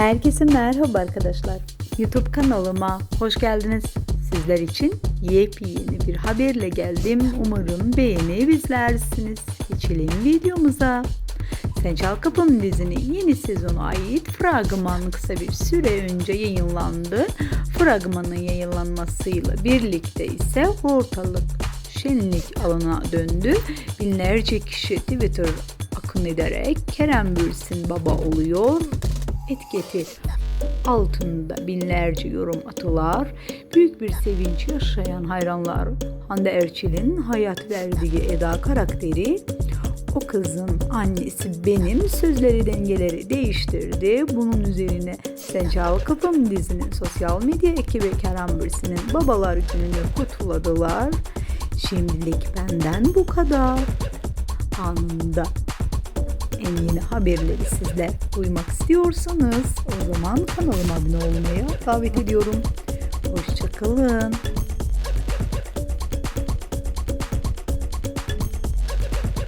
Herkese merhaba arkadaşlar. YouTube kanalıma hoş geldiniz. Sizler için yepyeni bir haberle geldim. Umarım beğenip izlersiniz. Geçelim videomuza. Sen Çal Kapım dizinin yeni sezonu ait fragman kısa bir süre önce yayınlandı. Fragmanın yayınlanmasıyla birlikte ise ortalık şenlik alana döndü. Binlerce kişi Twitter akın ederek Kerem Bürsin baba oluyor etiketi altında binlerce yorum atılar. Büyük bir sevinç yaşayan hayranlar Hande Erçel'in hayat verdiği Eda karakteri o kızın annesi benim sözleri dengeleri değiştirdi. Bunun üzerine Sen Çal Kapım dizinin sosyal medya ekibi Kerem Bürsin'in babalar gününü kutladılar. Şimdilik benden bu kadar. Anında en yeni haberleri sizler duymak istiyorsanız o zaman kanalıma abone olmaya davet ediyorum. Hoşçakalın.